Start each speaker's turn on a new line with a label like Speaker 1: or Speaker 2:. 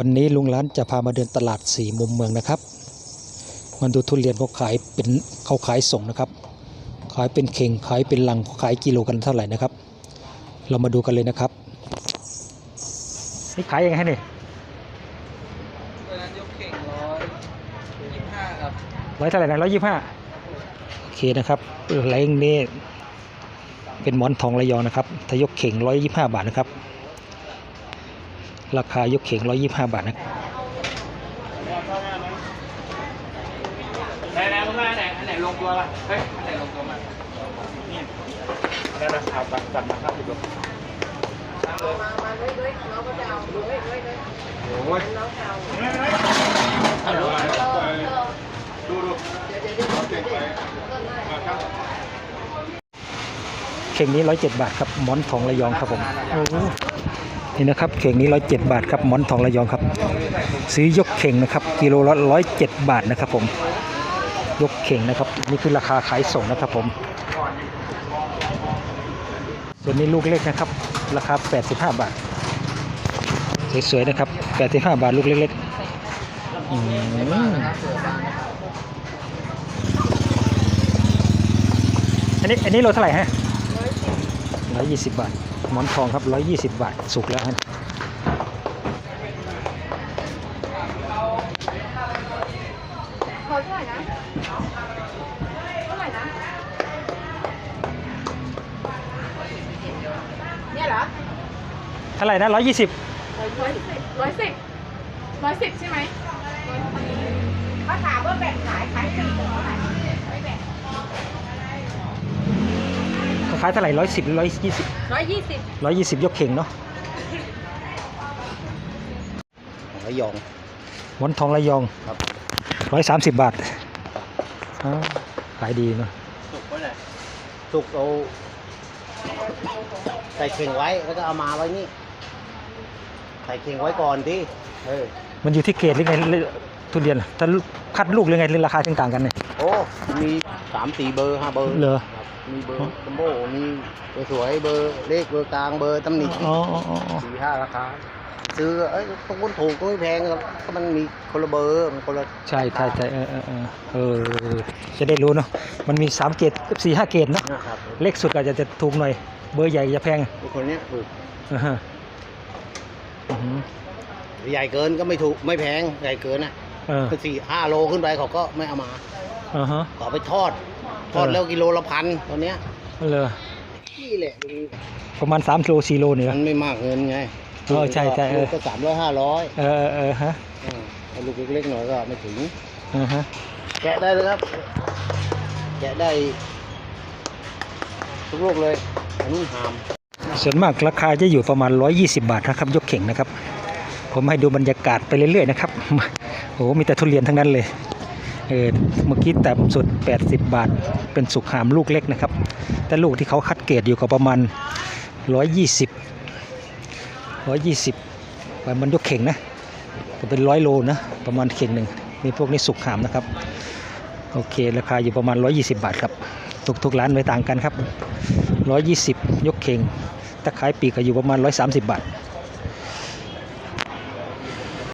Speaker 1: วันนี้ลุงร้านจะพามาเดินตลาดสี่มุมเมืองนะครับมาดูทุเรียนเขาขายเป็นเขาขายส่งนะครับ ขายเป็นเข่งขายเป็นลังเขาขายกิโลกันเท่าไหร่นะครับ เรามาดูกันเลยนะครับ นี่ขายยังไงเนี่ย
Speaker 2: เวลายกเข่งร้อยยี่สิบห้าครับ
Speaker 1: ร้อยเท่าไหร่นะร้อยยี่ห้าโอเคนะครับแรงนี่เป็นหมอนทองระยองนะครับถ้ายกเข่งร้อยยี่ห้าบาทนะครับ ราคายกเข่งร้อยยี่ห้าบาทนะ
Speaker 2: ไหนไหนลงมาไหนไหนลงตัวป่ะเฮ้ยอันไหนลงตัวมานี่ได้ราคาบัตรบัตรมาครับพี่บุ๊คโอ้ยดูมาดู
Speaker 1: เข่งนี้ร้อยเจ็ดบาทครับ หมอนทองระยองครับผมโอ้โห นี่นะครับเข่งนี้ร้อยเจ็ดบาทครับหมอนทองระยองครับ ซื้อยกเข่งนะครับกิโลละร้อยเจ็ดบาทนะครับผมยกเข่งนะครับ นี่คือราคาขายส่งนะครับผม ส่วนนี้ลูกเล็กนะครับ ราคา 85 บาท สวยๆนะครับ 85 บาทลูกเล็กๆอันนี้อันนี้โลเท่าไหร่ฮะร้อยยี่สิบบาท หมอนทองครับร้อยยี่สิบบาท สุกแล้วฮะ
Speaker 3: ขอเท่าไหร่นะเท่าไหร่นะเนี่ยเหรอ
Speaker 1: เท่าไหร่นะร้อยยี่สิบ
Speaker 3: ร้อยสิบร้อยสิบร้อยสิบใช่ไหมเขาถามว่าแบ่งขายขายสี่เท่าไหร่ไม่แบ่ง
Speaker 1: เขาขายเท่าไหร่ร้อยสิบร้อยยี่สิบ
Speaker 3: ร้อยยี่สิบ
Speaker 1: ร้อยยี่สิบยกเข่งเนาะ
Speaker 4: ระยอง
Speaker 1: หมอนทองระยอง
Speaker 4: ครับ
Speaker 1: ร้อยสามสิบบาทอ่าขายดีเนาะ
Speaker 2: สุกไว้ไหน
Speaker 4: สุกเอาใส่เข่งไว้แล้วก็เอามาไว้นี่ใส่เข่งไว้ก่อนดิเออ
Speaker 1: มันอยู่ที่เกรดหรือไงหรือทุเรียนถ้าคัดลูกหรือไงหรือราคาต่างกันเนี่ย
Speaker 4: โอ้ มีสามสี่เบอร์ห้าเบอร์
Speaker 1: เหรอ
Speaker 4: ครับมีเบอร์จัมโบ้มีเบอร์สวยเบอร์เล็กเบอร์กลางเบอร์ตำหนิ
Speaker 1: อ๋ออ๋ออ๋ออ๋อ
Speaker 4: สี่ห้าราคาซื้อเอ้ยตรงนู้นถูกตรงนี้แพงหรอกก็มันมีคนละเบอร์มันคนละ
Speaker 1: ใช่ใช่ใช่เออเออเออเออจะได้รู้เนาะมันมีสามเกรดสี่ห้าเกรดเนาะ
Speaker 4: นะครับ
Speaker 1: เล็กสุดอาจจะจะถูกหน่อย เบอร์ใหญ่จะแพง
Speaker 4: ไอ้คนเนี้ยถูก
Speaker 1: อ่าฮะอือหือ
Speaker 4: ใหญ่เกินก็ไม่ถูกไม่แพงใหญ่เกินนะ
Speaker 1: เออ
Speaker 4: คือสี่ห้าโลขึ้นไปเขาก็ไม่เอามา
Speaker 1: อ่าฮะ
Speaker 4: ขอไปทอด ทอด
Speaker 1: เออ
Speaker 4: แล้วกิโลละพันตอนเนี้ย
Speaker 1: เลย
Speaker 4: นี่แหละ
Speaker 1: ประมาณ3โล4โลเนี่ย
Speaker 4: มันไม่มากเงินไง
Speaker 1: เออใช่ใช่เออ
Speaker 4: ลูกก็สามร้อยห้าร้อย
Speaker 1: เออเออเออฮะ
Speaker 4: ถ้าลูกเล็กๆหน่อยก็ไม่ถึง
Speaker 1: อ่าฮะ
Speaker 4: แกะได้เลยครับ แกะได้ทุกลูกเลยอันนี้หาม
Speaker 1: ส่วนมากราคาจะอยู่ประมาณ 120 บาทนะครับ ยกเข่งนะครับ ผมให้ดูบรรยากาศไปเรื่อยๆนะครับโอ้โหมีแต่ทุเรียนทั้งนั้นเลยเออเมื่อกี้ต่ำสุด 80 บาท เป็นสุกหามลูกเล็กนะครับ แต่ลูกที่เขาคัดเกรดอยู่ก็ประมาณ 120 120ประมาณยกเข่งนะก็เป็นร้อยโลนะประมาณเข่งหนึ่งมีพวกนี้สุกหามนะครับ โอเค ราคาอยู่ประมาณ 120 บาทครับ ทุกๆร้านไม่ต่างกันครับ 120 ยกเข่งถ้าขายปลีกก็อยู่ประมาณ 130 บาท